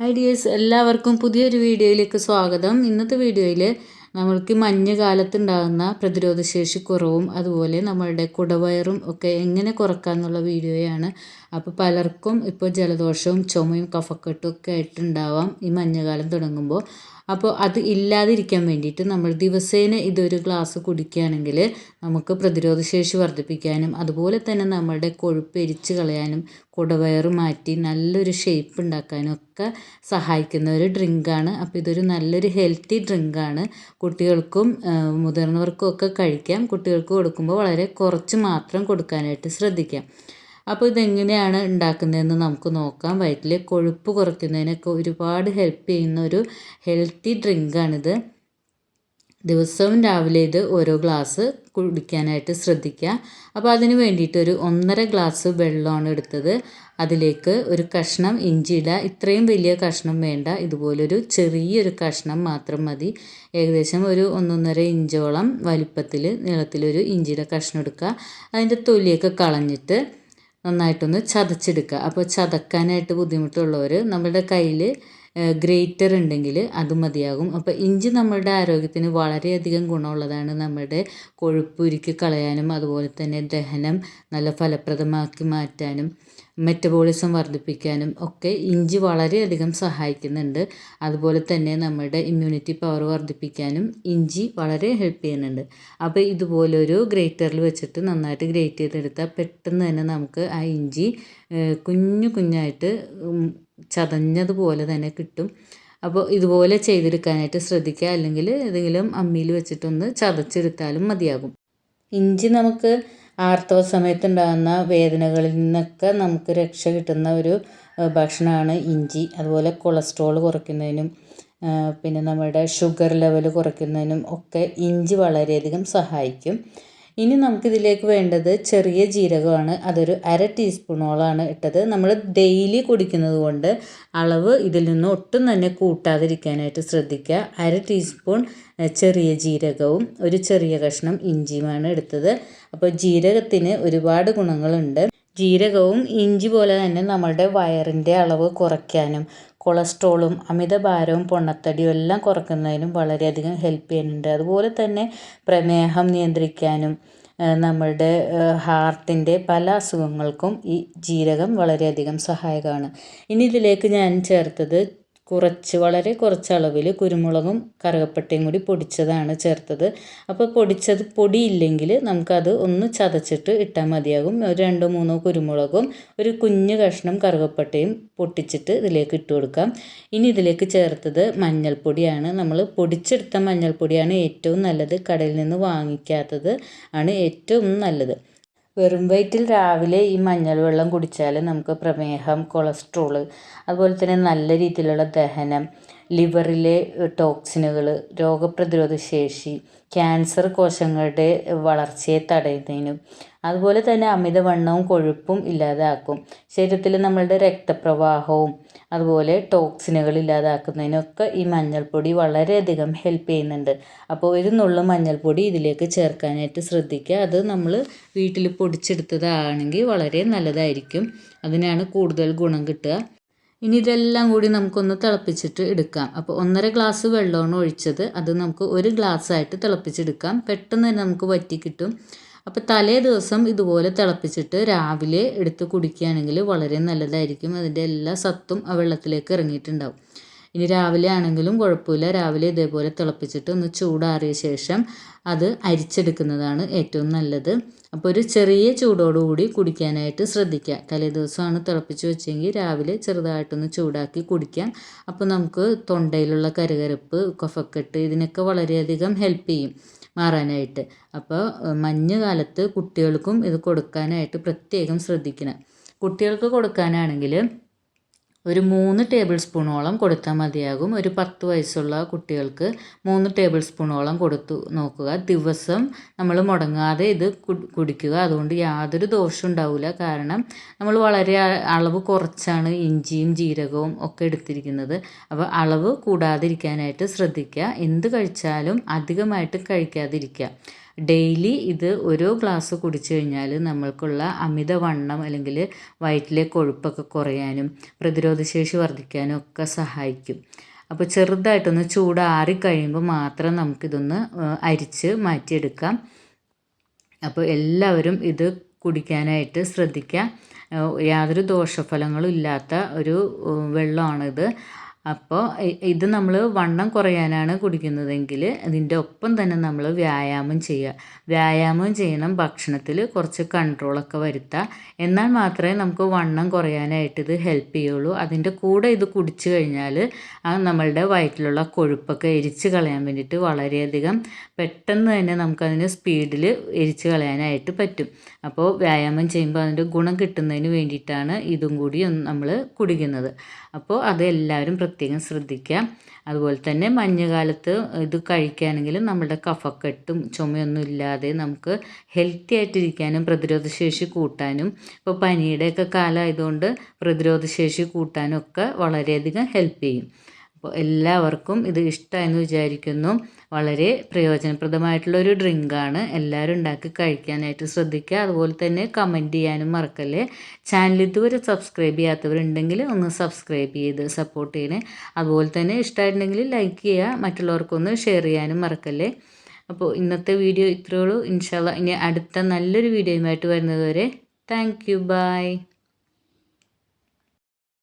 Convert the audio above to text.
Hi dears എല്ലാവർക്കും പുതിയൊരു വീഡിയോയിലേക്ക് സ്വാഗതം. ഇന്നത്തെ വീഡിയോയിൽ നമ്മൾക്ക് മഞ്ഞ് കാലത്തുണ്ടാകുന്ന പ്രതിരോധശേഷി കുറവും അതുപോലെ നമ്മളുടെ കുടവയറും ഒക്കെ എങ്ങനെ കുറക്കാമെന്നുള്ള വീഡിയോയാണ്. അപ്പോൾ പലർക്കും ഇപ്പോൾ ജലദോഷവും ചുമയും കഫക്കെട്ടും ഒക്കെ ആയിട്ടുണ്ടാവാം ഈ മഞ്ഞുകാലം തുടങ്ങുമ്പോൾ. അപ്പോൾ അത് ഇല്ലാതിരിക്കാൻ വേണ്ടിയിട്ട് നമ്മൾ ദിവസേന ഇതൊരു ഗ്ലാസ് കുടിക്കുകയാണെങ്കിൽ നമുക്ക് പ്രതിരോധശേഷി വർദ്ധിപ്പിക്കാനും അതുപോലെ തന്നെ നമ്മളുടെ കൊഴുപ്പ് എരിച്ച് കളയാനും കുടവയറ് മാറ്റി നല്ലൊരു ഷേപ്പ് ഉണ്ടാക്കാനും ഒക്കെ സഹായിക്കുന്ന ഒരു ഡ്രിങ്കാണ് അപ്പോൾ ഇതൊരു നല്ലൊരു ഹെൽത്തി ഡ്രിങ്കാണ് കുട്ടികൾക്കും മുതിർന്നവർക്കും ഒക്കെ കഴിക്കാം. കുട്ടികൾക്ക് കൊടുക്കുമ്പോൾ വളരെ കുറച്ച് മാത്രം കൊടുക്കാനായിട്ട് ശ്രദ്ധിക്കാം. അപ്പോൾ ഇതെങ്ങനെയാണ് ഉണ്ടാക്കുന്നതെന്ന് നമുക്ക് നോക്കാം. വയറ്റിൽ കൊഴുപ്പ് കുറയ്ക്കുന്നതിനൊക്കെ ഒരുപാട് ഹെൽപ്പ് ചെയ്യുന്ന ഒരു ഹെൽത്തി ഡ്രിങ്കാണിത് ദിവസവും രാവിലെ ഇത് ഓരോ ഗ്ലാസ് കുടിക്കാനായിട്ട് ശ്രദ്ധിക്കുക. അപ്പോൾ അതിന് വേണ്ടിയിട്ട് ഒരു ഒന്നര ഗ്ലാസ് വെള്ളമാണ് എടുത്തത്. അതിലേക്ക് ഒരു കഷ്ണം ഇഞ്ചി ഇടുക ഇത്രയും വലിയ കഷ്ണം വേണ്ട. ഇതുപോലൊരു ചെറിയൊരു കഷ്ണം മാത്രം മതി. ഏകദേശം ഒരു ഒന്നൊന്നര ഇഞ്ചോളം വലിപ്പത്തിൽ നീളത്തിലൊരു ഇഞ്ചിയുടെ കഷ്ണം എടുക്കുക. അതിന്റെ തൊലിയൊക്കെ കളഞ്ഞിട്ട് നന്നായിട്ടൊന്ന് ചതച്ചെടുക്കുക. അപ്പോൾ ചതക്കാനായിട്ട് ബുദ്ധിമുട്ടുള്ളവർ നമ്മുടെ കയ്യിൽ ഗ്രേറ്റർ ഉണ്ടെങ്കിൽ അത് മതിയാകും. അപ്പോൾ ഇഞ്ചി നമ്മുടെ ആരോഗ്യത്തിന് വളരെയധികം ഗുണമുള്ളതാണ് നമ്മുടെ കൊഴുപ്പ് ഉരുക്കി കളയാനും അതുപോലെ തന്നെ ദഹനം നല്ല ഫലപ്രദമാക്കി മാറ്റാനും മെറ്റബോളിസം വർദ്ധിപ്പിക്കാനും ഒക്കെ ഇഞ്ചി വളരെയധികം സഹായിക്കുന്നുണ്ട്. അതുപോലെ തന്നെ നമ്മുടെ ഇമ്മ്യൂണിറ്റി പവർ വർദ്ധിപ്പിക്കാനും ഇഞ്ചി വളരെ ഹെൽപ്പ് ചെയ്യുന്നുണ്ട്. അപ്പോൾ ഇതുപോലൊരു ഗ്രേറ്ററിൽ വെച്ചിട്ട് നന്നായിട്ട് ഗ്രേറ്റ് ചെയ്തെടുത്താൽ പെട്ടെന്ന് തന്നെ നമുക്ക് ആ ഇഞ്ചി കുഞ്ഞു കുഞ്ഞായിട്ട് ചതഞ്ഞതുപോലെ തന്നെ കിട്ടും. അപ്പോൾ ഇതുപോലെ ചെയ്തെടുക്കാനായിട്ട് ശ്രദ്ധിക്കുക. അല്ലെങ്കിൽ ഏതെങ്കിലും അമ്മിയിൽ വെച്ചിട്ടൊന്ന് ചതച്ചെടുത്താലും മതിയാകും. ഇഞ്ചി നമുക്ക് ആർത്തവ സമയത്തുണ്ടാകുന്ന വേദനകളിൽ നിന്നൊക്കെ നമുക്ക് രക്ഷ കിട്ടുന്ന ഒരു ഭക്ഷണമാണ് ഇഞ്ചി. അതുപോലെ കൊളസ്ട്രോൾ കുറയ്ക്കുന്നതിനും പിന്നെ നമ്മുടെ ഷുഗർ ലെവൽ കുറയ്ക്കുന്നതിനും ഒക്കെ ഇഞ്ചി വളരെയധികം സഹായിക്കും. ഇനി നമുക്കിതിലേക്ക് വേണ്ടത് ചെറിയ ജീരകമാണ്. അതൊരു അര ടീസ്പൂണോളാണ് ഇട്ടത്. നമ്മൾ ഡെയിലി കുടിക്കുന്നത് കൊണ്ട് അളവ് ഇതിൽ നിന്ന് ഒട്ടും തന്നെ കൂട്ടാതിരിക്കാനായിട്ട് ശ്രദ്ധിക്കുക. അര ടീസ്പൂൺ ചെറിയ ജീരകവും ഒരു ചെറിയ കഷ്ണം ഇഞ്ചിയുമാണ് എടുത്തത്. അപ്പോൾ ജീരകത്തിന് ഒരുപാട് ഗുണങ്ങളുണ്ട്. ജീരകവും ഇഞ്ചി പോലെ തന്നെ നമ്മളുടെ വയറിന്റെ അളവ് കുറയ്ക്കാനും കൊളസ്ട്രോളും അമിതഭാരവും പൊണ്ണത്തടിയും എല്ലാം കുറയ്ക്കുന്നതിനും വളരെയധികം ഹെൽപ്പ് ചെയ്യുന്നുണ്ട്. അതുപോലെ തന്നെ പ്രമേഹം നിയന്ത്രിക്കാനും നമ്മളുടെ ഹാർട്ടിന്റെ പല അസുഖങ്ങൾക്കും ഈ ജീരകം വളരെയധികം സഹായകമാണ്. ഇനി ഇതിലേക്ക് ഞാൻ ചേർത്തത് കുറച്ച് വളരെ കുറച്ച് അളവിൽ കുരുമുളകും കറുകപ്പട്ടയും കൂടി പൊടിച്ചതാണ് ചേർത്തത്. അപ്പോൾ പൊടിച്ചത് പൊടിയില്ലെങ്കിൽ നമുക്കത് ഒന്ന് ചതച്ചിട്ട് ഇട്ടാൽ മതിയാകും. ഒരു രണ്ടോ മൂന്നോ കുരുമുളകും ഒരു കുഞ്ഞ് കഷ്ണം കറുകപ്പട്ടയും പൊട്ടിച്ചിട്ട് ഇതിലേക്ക് ഇട്ട് കൊടുക്കാം. ഇനി ഇതിലേക്ക് ചേർത്തത് മഞ്ഞൾപ്പൊടിയാണ്. നമ്മൾ പൊടിച്ചെടുത്ത മഞ്ഞൾപ്പൊടിയാണ് ഏറ്റവും നല്ലത്. കടയിൽ നിന്ന് വാങ്ങിക്കാത്തത് ആണ് ഏറ്റവും നല്ലത്. വെറും വയറ്റിൽ രാവിലെ ഈ മഞ്ഞൾ വെള്ളം കുടിച്ചാൽ നമുക്ക് പ്രമേഹം കൊളസ്ട്രോൾ അതുപോലെ തന്നെ നല്ല രീതിയിലുള്ള ദഹനം ലിവറിലെ ടോക്സിനുകൾ രോഗപ്രതിരോധ ശേഷി ക്യാൻസർ കോശങ്ങളുടെ വളർച്ചയെ തടയുന്നതിനും അതുപോലെ തന്നെ അമിതവണ്ണവും കൊഴുപ്പും ഇല്ലാതാക്കും ശരീരത്തിൽ നമ്മളുടെ രക്തപ്രവാഹവും അതുപോലെ ടോക്സിനുകൾ ഇല്ലാതാക്കുന്നതിനൊക്കെ ഈ മഞ്ഞൾപ്പൊടി വളരെയധികം ഹെൽപ്പ് ചെയ്യുന്നുണ്ട്. അപ്പോൾ ഒരു നുള്ളു മഞ്ഞൾപ്പൊടി ഇതിലേക്ക് ചേർക്കാനായിട്ട് ശ്രദ്ധിക്കുക. അത് നമ്മൾ വീട്ടിൽ പൊടിച്ചെടുത്തതാണെങ്കിൽ വളരെ നല്ലതായിരിക്കും. അതിനാണ് കൂടുതൽ ഗുണം കിട്ടുക. ഇനി ഇതെല്ലാം കൂടി നമുക്കൊന്ന് തിളപ്പിച്ചിട്ട് എടുക്കാം. അപ്പോൾ ഒന്നര ഗ്ലാസ് വെള്ളമാണ് ഒഴിച്ചത്. അത് നമുക്ക് ഒരു ഗ്ലാസ് ആയിട്ട് തിളപ്പിച്ചെടുക്കാം. പെട്ടെന്ന് തന്നെ നമുക്ക് വറ്റി കിട്ടും. അപ്പോൾ തലേ ദിവസം ഇതുപോലെ തിളപ്പിച്ചിട്ട് രാവിലെ എടുത്ത് കുടിക്കുകയാണെങ്കിൽ വളരെ നല്ലതായിരിക്കും. അതിന്റെ എല്ലാ സത്തും ആ വെള്ളത്തിലേക്ക് ഇറങ്ങിയിട്ടുണ്ടാവും. ഇനി രാവിലെ ആണെങ്കിലും കുഴപ്പമില്ല. രാവിലെ ഇതേപോലെ തിളപ്പിച്ചിട്ട് ഒന്ന് ചൂടാറിയ ശേഷം അത് അരിച്ചെടുക്കുന്നതാണ് ഏറ്റവും നല്ലത്. അപ്പോൾ ഒരു ചെറിയ ചൂടോടുകൂടി കുടിക്കാനായിട്ട് ശ്രദ്ധിക്കുക. തലേ ദിവസമാണ് തിളപ്പിച്ച് വെച്ചെങ്കിൽ രാവിലെ ചെറുതായിട്ടൊന്ന് ചൂടാക്കി കുടിക്കാം. അപ്പോൾ നമുക്ക് തൊണ്ടയിലുള്ള കരുകരപ്പ് കൊഫക്കെട്ട് ഇതിനൊക്കെ വളരെയധികം ഹെൽപ്പ് ചെയ്യും മാറാനായിട്ട്. അപ്പോൾ മഞ്ഞ് കാലത്ത് കുട്ടികൾക്കും ഇത് കൊടുക്കാനായിട്ട് പ്രത്യേകം ശ്രദ്ധിക്കണം. കുട്ടികൾക്ക് കൊടുക്കാനാണെങ്കിൽ ഒരു മൂന്ന് ടേബിൾ സ്പൂണോളം കൊടുത്താൽ മതിയാകും. ഒരു പത്ത് വയസ്സുള്ള കുട്ടികൾക്ക് മൂന്ന് ടേബിൾ സ്പൂണോളം കൊടുത്തു നോക്കുക. ദിവസം നമ്മൾ മുടങ്ങാതെ ഇത് കുടിക്കുക. അതുകൊണ്ട് യാതൊരു ദോഷം ഉണ്ടാവില്ല കാരണം നമ്മൾ വളരെ അളവ് കുറച്ചാണ് ഇഞ്ചിയും ജീരകവും ഒക്കെ എടുത്തിരിക്കുന്നത്. അപ്പോൾ അളവ് കൂടാതിരിക്കാനായിട്ട് ശ്രദ്ധിക്കുക. എന്ത് കഴിച്ചാലും അധികമായിട്ട് കഴിക്കാതിരിക്കുക. ഡെയിലി ഇത് ഓരോ ഗ്ലാസ് കുടിച്ചു കഴിഞ്ഞാൽ നമ്മൾക്കുള്ള അമിതവണ്ണം അല്ലെങ്കിൽ വയറ്റിലെ കൊഴുപ്പൊക്കെ കുറയാനും പ്രതിരോധശേഷി വർദ്ധിക്കാനും ഒക്കെ സഹായിക്കും. അപ്പോൾ ചെറുതായിട്ടൊന്ന് ചൂടാറി കഴിയുമ്പോൾ മാത്രം നമുക്കിതൊന്ന് അരിച്ച് മാറ്റിയെടുക്കാം. അപ്പോൾ എല്ലാവരും ഇത് കുടിക്കാനായിട്ട് ശ്രദ്ധിക്കുക. യാതൊരു ദോഷഫലങ്ങളും ഇല്ലാത്ത ഒരു വെള്ളമാണിത്. അപ്പോൾ ഇത് നമ്മൾ വണ്ണം കുറയാനാണ് കുടിക്കുന്നതെങ്കിൽ ഇതിന്റെ ഒപ്പം തന്നെ നമ്മൾ വ്യായാമം ചെയ്യുക. വ്യായാമം ചെയ്യണം ഭക്ഷണത്തിൽ കുറച്ച് കൺട്രോളൊക്കെ വരുത്തുക എന്നാൽ മാത്രമേ നമുക്ക് വണ്ണം കുറയാനായിട്ട് ഇത് ഹെൽപ്പ് ചെയ്യുള്ളൂ. അതിന്റെ കൂടെ ഇത് കുടിച്ചു കഴിഞ്ഞാൽ നമ്മളുടെ വയറ്റിലുള്ള കൊഴുപ്പൊക്കെ എരിച്ച് കളയാൻ വേണ്ടിയിട്ട് വളരെയധികം പെട്ടെന്ന് തന്നെ നമുക്കതിന് സ്പീഡിൽ എരിച്ച് കളയാനായിട്ട് പറ്റും. അപ്പോൾ വ്യായാമം ചെയ്യുമ്പോൾ അതിന്റെ ഗുണം കിട്ടുന്നതിന് വേണ്ടിയിട്ടാണ് ഇതും കൂടി നമ്മൾ കുടിക്കുന്നത്. അപ്പോൾ അത് എല്ലാവരും പ്രത്യേകം ശ്രദ്ധിക്കുക. അതുപോലെ തന്നെ മഞ്ഞുകാലത്ത് ഇത് കഴിക്കുകയാണെങ്കിൽ നമ്മുടെ കഫക്കെട്ടും ചുമയൊന്നും ഇല്ലാതെ നമുക്ക് ഹെൽത്തി ആയിട്ടിരിക്കാനും പ്രതിരോധശേഷി കൂട്ടാനും ഇപ്പോൾ പനിയുടെയൊക്കെ കാലമായതുകൊണ്ട് പ്രതിരോധശേഷി കൂട്ടാനും ഒക്കെ വളരെയധികം ഹെൽപ്പ് ചെയ്യും. അപ്പോൾ എല്ലാവർക്കും ഇത് ഇഷ്ടമായെന്ന് വിചാരിക്കുന്നു. വളരെ പ്രയോജനപ്രദമായിട്ടുള്ള ഒരു ഡ്രിങ്കാണ്. എല്ലാവരും ഉണ്ടാക്കി കഴിക്കാനായിട്ട് ശ്രദ്ധിക്കുക. അതുപോലെ തന്നെ കമന്റ് ചെയ്യാനും മറക്കല്ലേ. ചാനൽ ഇതുവരെ സബ്സ്ക്രൈബ് ചെയ്യാത്തവരുണ്ടെങ്കിൽ ഒന്ന് സബ്സ്ക്രൈബ് ചെയ്ത് സപ്പോർട്ട് ചെയ്യണേ. അതുപോലെ തന്നെ ഇഷ്ടമായിട്ടുണ്ടെങ്കിൽ ലൈക്ക് ചെയ്യുക. മറ്റുള്ളവർക്കൊന്ന് ഷെയർ ചെയ്യാനും മറക്കല്ലേ. അപ്പോൾ ഇന്നത്തെ വീഡിയോ ഇത്രയേ ഉള്ളൂ. ഇൻഷാല്ല ഇനി അടുത്ത നല്ലൊരു വീഡിയോയുമായിട്ട് വരുന്നത് വരെ. Thank you by